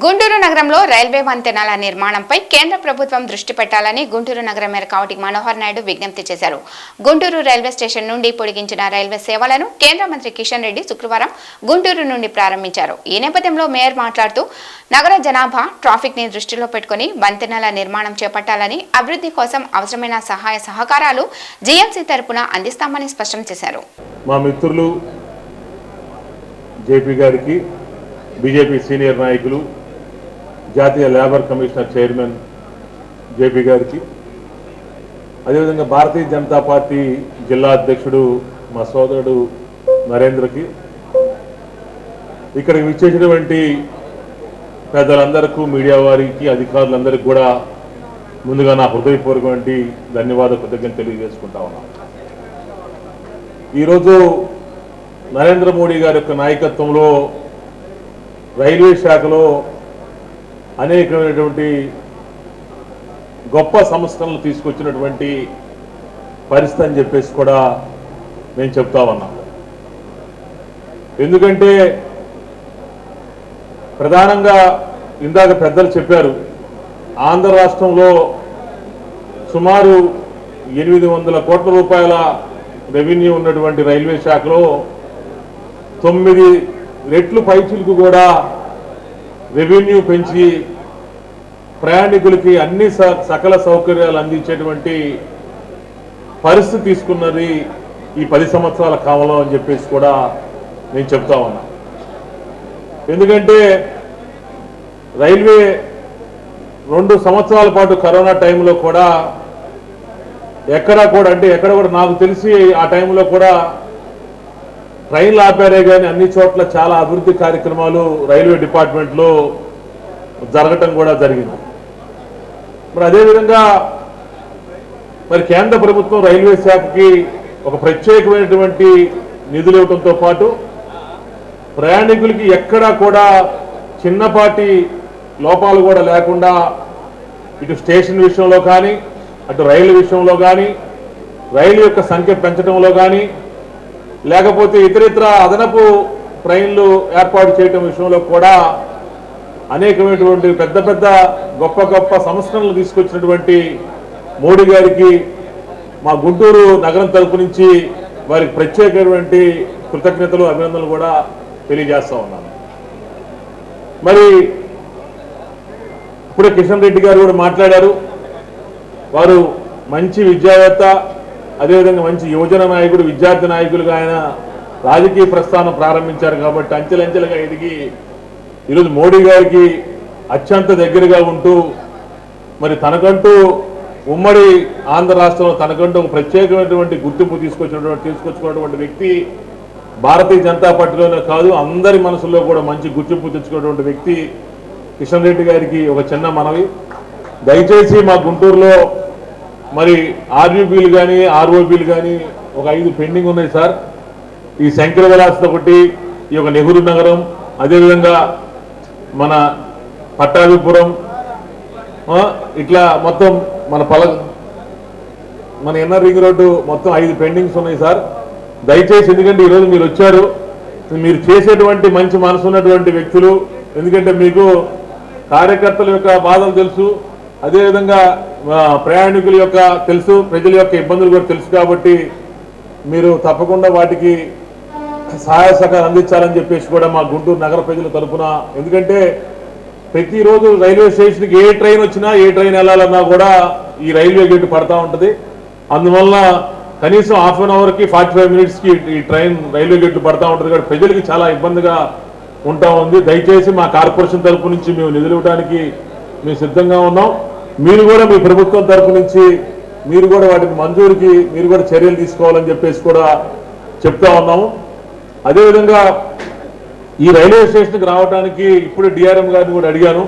గుంటూరు నగరంలో రైల్వే వంతెనల నిర్మాణంపై కేంద్ర ప్రభుత్వం దృష్టి పెట్టాలని గుంటూరు నగర మేర కావటి మనోహర్ నాయుడు విజ్ఞప్తి చేశారు. గుంటూరు రైల్వే స్టేషన్ నుండి పొడిగించిన రైల్వే సేవలను కేంద్ర మంత్రి కిషన్ రెడ్డి శుక్రవారం గుంటూరు నుండి ప్రారంభించారు. ఈ నేపథ్యంలో మేయర్ మాట్లాడుతూ నగర జనాభా ట్రాఫిక్ని దృష్టిలో పెట్టుకుని వంతెనల నిర్మాణం చేపట్టాలని అభివృద్ధి కోసం అవసరమైన సహాయ సహకారాలు జీఎంసీ తరపున అందిస్తామని స్పష్టం చేశారు. మా మిత్రులు జేపీ గారికి బీజేపీ సీనియర్ నాయకులు జాతీయ లేబర్ కమిషనర్ చైర్మన్ జేపీ గారికి. అదేవిధంగా భారతీయ జనతా పార్టీ జిల్లా అధ్యక్షుడు మా సోదరుడు నరేంద్రకి. ఇక్కడికి విచ్చేసినటువంటి పెద్దలందరికీ మీడియా వారికి అధికారులందరికీ కూడా ముందుగా నా హృదయపూర్వకమైన ధన్యవాద కృతజ్ఞత తెలియజేసుకుంటా ఉన్నాను ఈరోజు నరేంద్ర మోడీ గారి యొక్క నాయకత్వంలో రైల్వే శాఖలో అనేకమైనటువంటి గొప్ప సంస్కరణలు తీసుకొచ్చినటువంటి పరిస్థితి అని చెప్పేసి కూడా నేను చెప్తా ఉన్నాం. ఎందుకంటే ప్రధానంగా ఇందాక పెద్దలు చెప్పారు ఆంధ్ర రాష్ట్రంలో సుమారు ఎనిమిది వందల కోట్ల రూపాయల రెవెన్యూ ఉన్నటువంటి రైల్వే శాఖలో తొమ్మిది రెట్లు పైచులకు కూడా రెవెన్యూ పెంచి ప్రయాణికులకి అన్ని స- సకల సౌకర్యాలు అందించేటువంటి పరిస్థితి తీసుకున్నది ఈ పది సంవత్సరాల కాలంలో అని చెప్పేసి కూడా నేను చెప్తా ఉన్నా. ఎందుకంటే రైల్వే రెండు సంవత్సరాల పాటు కరోనా టైంలో కూడా ఎక్కడా కూడా అంటే ఎక్కడ కూడా నాకు తెలిసి ఆ టైంలో కూడా ట్రైన్లు ఆపారే కానీ అన్ని చోట్ల చాలా అభివృద్ధి కార్యక్రమాలు రైల్వే డిపార్ట్మెంట్లో జరగటం కూడా జరిగింది. మరి అదేవిధంగా మరి కేంద్ర ప్రభుత్వం రైల్వే శాఖకి ఒక ప్రత్యేకమైనటువంటి నిధులు ఇవ్వడంతో పాటు ప్రయాణికులకి ఎక్కడా కూడా చిన్నపాటి లోపాలు కూడా లేకుండా ఇటు స్టేషన్ విషయంలో కానీ అటు రైలు విషయంలో కానీ రైలు యొక్క సంఖ్య పెంచడంలో కానీ లేకపోతే ఇతరితర అదనపు ట్రైన్లు ఏర్పాటు చేయటం విషయంలో కూడా అనేకమైనటువంటి పెద్ద పెద్ద గొప్ప గొప్ప సంస్కరణలు తీసుకొచ్చినటువంటి మోడీ గారికి మా గుంటూరు నగరం తరపు నుంచి వారికి ప్రత్యేకమైనటువంటి కృతజ్ఞతలు అభినందనలు కూడా తెలియజేస్తా ఉన్నాను. మరి ఇప్పుడే కిషన్ రెడ్డి గారు కూడా మాట్లాడారు. వారు మంచి విద్యావేత్త అదేవిధంగా మంచి యువజన నాయకుడు విద్యార్థి నాయకులుగా ఆయన రాజకీయ ప్రస్థానం ప్రారంభించారు కాబట్టి అంచెలంచెలుగా ఎదిగి ఈరోజు మోడీ గారికి అత్యంత దగ్గరగా ఉంటూ మరి తనకంటూ ఉమ్మడి ఆంధ్ర రాష్ట్రంలో తనకంటూ ఒక ప్రత్యేకమైనటువంటి గుర్తింపు తీసుకొచ్చినటువంటి తీసుకొచ్చుకున్నటువంటి వ్యక్తి భారతీయ జనతా పార్టీలోనే కాదు అందరి మనసుల్లో కూడా మంచి గుర్తింపు తెచ్చుకున్నటువంటి వ్యక్తి కిషన్ రెడ్డి గారికి ఒక చిన్న మనవి. దయచేసి మా గుంటూరులో మరి ఆర్యూబీలు కానీ ఆర్ఓబీలు కానీ ఒక ఐదు పెండింగ్ ఉన్నాయి సార్. ఈ శంకర విలాసత ఒకటి ఈ యొక్క నెహ్రూ నగరం అదేవిధంగా మన పట్టాభిపురం ఇట్లా మొత్తం మన పల మన ఎన్ఆర్ రింగ్ రోడ్డు మొత్తం ఐదు పెండింగ్స్ ఉన్నాయి సార్. దయచేసి ఎందుకంటే ఈరోజు మీరు వచ్చారు మీరు చేసేటువంటి మంచి మనసు ఉన్నటువంటి వ్యక్తులు ఎందుకంటే మీకు కార్యకర్తల యొక్క బాధలు తెలుసు అదేవిధంగా ప్రయాణికుల యొక్క తెలుసు ప్రజల యొక్క ఇబ్బందులు కూడా తెలుసు కాబట్టి మీరు తప్పకుండా వాటికి సహాయ సహకారం అందించాలని చెప్పేసి కూడా మా గుంటూరు నగర ప్రజల తరపున. ఎందుకంటే ప్రతిరోజు రైల్వే స్టేషన్కి ఏ ట్రైన్ వచ్చినా ఏ ట్రైన్ వెళ్ళాలన్నా కూడా ఈ రైల్వే గేట్ పడతా ఉంటుంది. అందువల్ల కనీసం హాఫ్ అన్ అవర్కి ఫార్టీ ఫైవ్ మినిట్స్కి ఈ ట్రైన్ రైల్వే గేట్లు పడతా ఉంటుంది కాబట్టి ప్రజలకి చాలా ఇబ్బందిగా ఉంటా ఉంది. దయచేసి మా కార్పొరేషన్ తరపు నుంచి మేము నిధులు ఇవ్వడానికి మేము సిద్ధంగా ఉన్నాం. మీరు కూడా మీ ప్రభుత్వం తరఫు నుంచి మీరు కూడా వాటికి మంజూరుకి మీరు కూడా చర్యలు తీసుకోవాలని చెప్పేసి కూడా చెప్తా ఉన్నాము. అదేవిధంగా ఈ రైల్వే స్టేషన్కి రావడానికి ఇప్పుడు డిఆర్ఎం గారిని కూడా అడిగాను.